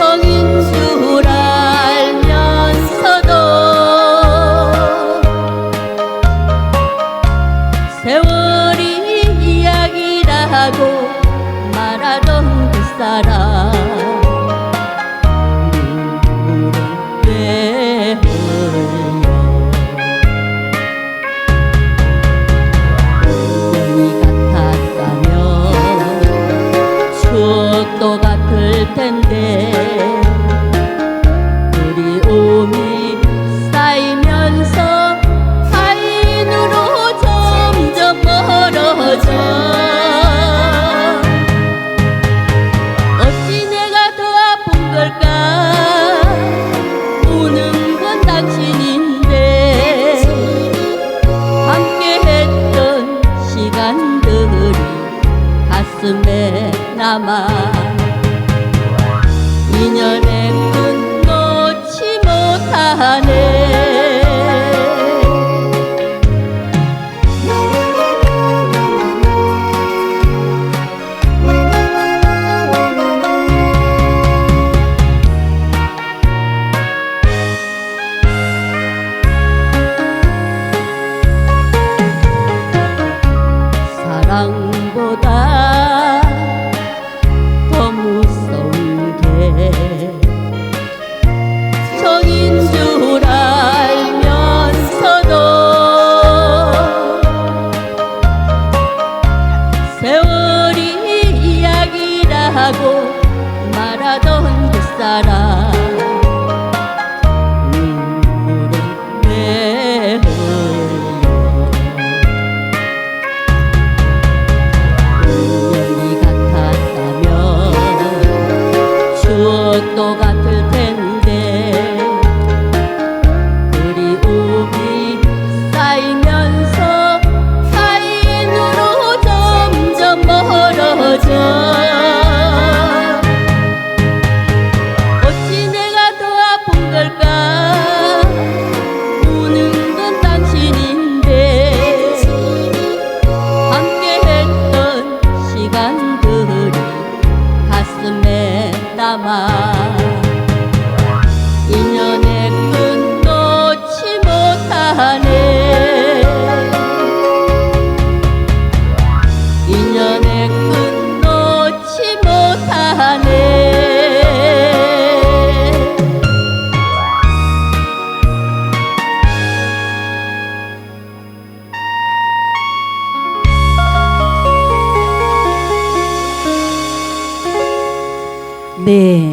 정인 줄 알면서도 세월이 이야기라고 말하던 그 사람. 눈물에 흘려 꿈이 같았다면 추억도 같 텐데 그리움이 쌓이면서 타인으로 점점 멀어져. 어찌 내가 더 아픈 걸까? 우는 건 당신인데 함께 했던 시간들이 가슴에 남아 Minha 살던 그 사람. 눈물에 내흘려. 운명이 같았다면 추억도 같 인연의 끈 놓지 못하네. 네.